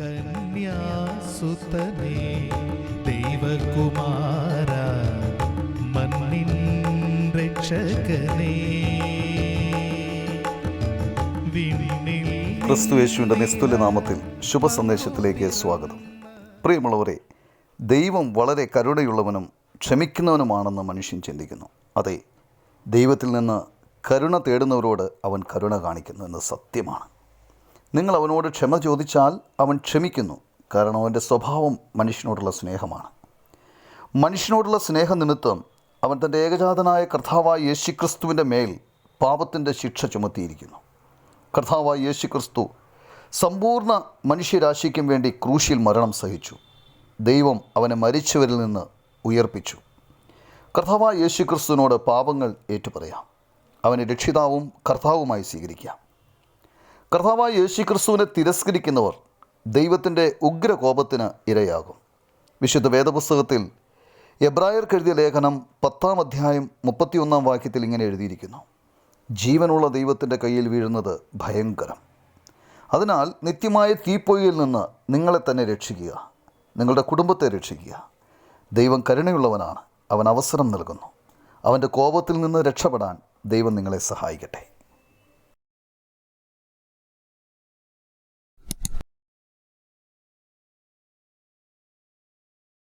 കന്യാസുതനേ ദൈവകുമാര മണ്ണിൻ രക്ഷകനേ. വിണ്ണിൽ ക്രിസ്തു യേശുവിന്റെ നിസ്തുല്യ നാമത്തിൽ ശുഭ സന്ദേശത്തിലേക്ക് സ്വാഗതം. പ്രിയമുള്ളവരെ ദൈവം വളരെ കരുണയുള്ളവനും ക്ഷമിക്കുന്നവനുമാണെന്ന് മനുഷ്യൻ ചിന്തിക്കുന്നു. അതെ ദൈവത്തിൽ നിന്ന് കരുണ തേടുന്നവരോട് അവൻ കരുണ കാണിക്കുന്നു എന്ന് സത്യമാണ്. നിങ്ങൾ അവനോട് ക്ഷമ ചോദിച്ചാൽ അവൻ ക്ഷമിക്കുന്നു കാരണം അവന്റെ സ്വഭാവം മനുഷ്യനോടുള്ള സ്നേഹമാണ്. മനുഷ്യനോടുള്ള സ്നേഹനിമിത്തം അവൻ തന്റെ ഏകജാതനായ കർത്താവായ യേശുക്രിസ്തുവിന്റെ മേൽ പാപത്തിന്റെ ശിക്ഷ ചുമത്തിയിരിക്കുന്നു. കർത്താവായ യേശുക്രിസ്തു സമ്പൂർണ മനുഷ്യരാശിക്കും വേണ്ടി ക്രൂശിൽ മരണം സഹിച്ചു. ദൈവം അവനെ മരിച്ചവരിൽ നിന്ന് ഉയർപ്പിച്ചു. കർത്താവായ യേശുക്രിസ്തുവിനോട് പാപങ്ങൾ ഏറ്റുപറയാം. അവനെ രക്ഷിതാവും കർത്താവുമായി സ്വീകരിക്കാം. കർത്താവായ യേശു ക്രിസ്തുവിനെ തിരസ്കരിക്കുന്നവർ ദൈവത്തിന്റെ ഉഗ്രകോപത്തിന് ഇരയാകും. വിശുദ്ധ വേദപുസ്തകത്തിൽ എബ്രായർ എഴുതിയ ലേഖനം പത്താം അധ്യായം മുപ്പത്തിയൊന്നാം വാക്യത്തിൽ ഇങ്ങനെ എഴുതിയിരിക്കുന്നു. ജീവനുള്ള ദൈവത്തിന്റെ കയ്യിൽ വീഴുന്നത് ഭയങ്കരം. അതിനാൽ നിത്യമായ തീപ്പൊയ്യിൽ നിന്ന് നിങ്ങളെ തന്നെ രക്ഷിക്കുക. നിങ്ങളുടെ കുടുംബത്തെ രക്ഷിക്കുക. ദൈവം കരുണയുള്ളവനാണ്. അവൻ അവസരം നൽകുന്നു. അവന്റെ കോപത്തിൽ നിന്ന് രക്ഷപ്പെടാൻ ദൈവം നിങ്ങളെ സഹായിക്കട്ടെ.